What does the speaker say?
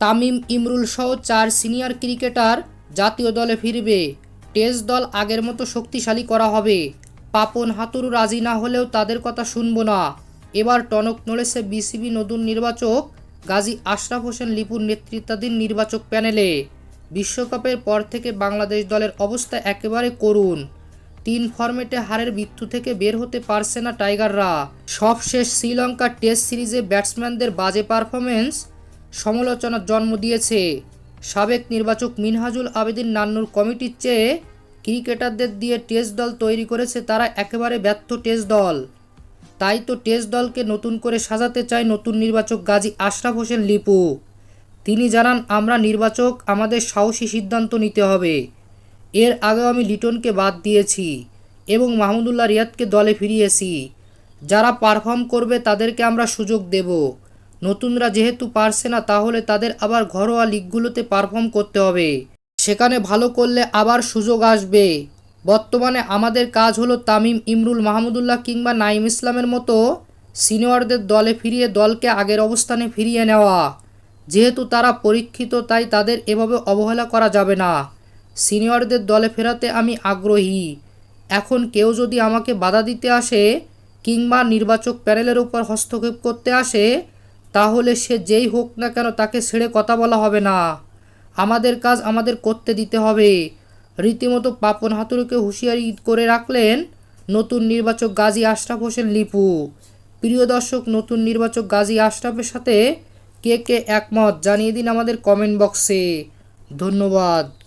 তামিম ইমরুল সহ চার senior cricketer জাতীয় দলে ফিরবে। টেস্ট দল আগের মতো শক্তিশালী করা হবে। পাপন হাতুরু রাজি না হলেও তাদের কথা শুনব না। এবার টনক নড়েছে বিসিবি নতুন নির্বাচক গাজী আশরাফ হোসেন লিপুর নেতৃত্বাধীন নির্বাচক প্যানেলে। বিশ্বকাপের পর থেকে বাংলাদেশ দলের অবস্থা একেবারে করুণ। তিন ফরম্যাটে হারের মৃত্যু থেকে বের হতে পারছে না টাইগাররা। সবশেষ শ্রীলঙ্কা টেস্ট সিরিজে ব্যাটসম্যানদের বাজে পারফরমেন্স সমালোচনার জন্ম দিয়েছে। সাবেক নির্বাচক মিনহাজুল আবেদিন নান্নুর কমিটির চেয়ে ক্রিকেটারদের দিয়ে টেস্ট দল তৈরি করেছে তারা একেবারে ব্যর্থ টেস্ট দল। তাই তো টেস্ট দলকে নতুন করে সাজাতে চায় নতুন নির্বাচক গাজী আশরাফ হোসেন লিপু। তিনি জানান, আমরা নির্বাচক, আমাদের সাহসী সিদ্ধান্ত নিতে হবে। এর আগেও আমি লিটনকে বাদ দিয়েছি এবং মাহমুদুল্লাহ রিয়াদকে দলে ফিরিয়েছি। যারা পারফর্ম করবে তাদেরকে আমরা সুযোগ দেব। নতুনরা যেহেতু পারছে না, তাহলে তাদের আবার ঘরোয়া লিগগুলোতে পারফর্ম করতে হবে। সেখানে ভালো করলে আবার সুযোগ আসবে। বর্তমানে আমাদের কাজ হলো তামিম, ইমরুল মাহমুদুল্লাহ কিংবা নাইম ইসলামের মতো সিনিয়রদের দলে ফিরিয়ে দলকে আগের অবস্থানে ফিরিয়ে নেওয়া। যেহেতু তারা পরীক্ষিত, তাই তাদের এভাবে অবহেলা করা যাবে না। সিনিয়রদের দলে ফেরাতে আমি আগ্রহী। এখন কেউ যদি আমাকে বাধা দিতে আসে কিংবা নির্বাচক প্যানেলের উপর হস্তক্ষেপ করতে আসে তাহলে সে যেই হোক না কেন তাকে ছেড়ে কথা বলা হবে না। আমাদের কাজ আমাদের করতে দিতে হবে। রীতিমতো পাপন হাতুড়িকে হুঁশিয়ারি করে রাখলেন নতুন নির্বাচক গাজী আশরাফ হোসেন লিপু। প্রিয় দর্শক, নতুন নির্বাচক গাজী আশরাফের সাথে কে কে একমত জানিয়ে দিন আমাদের কমেন্ট বক্সে। ধন্যবাদ।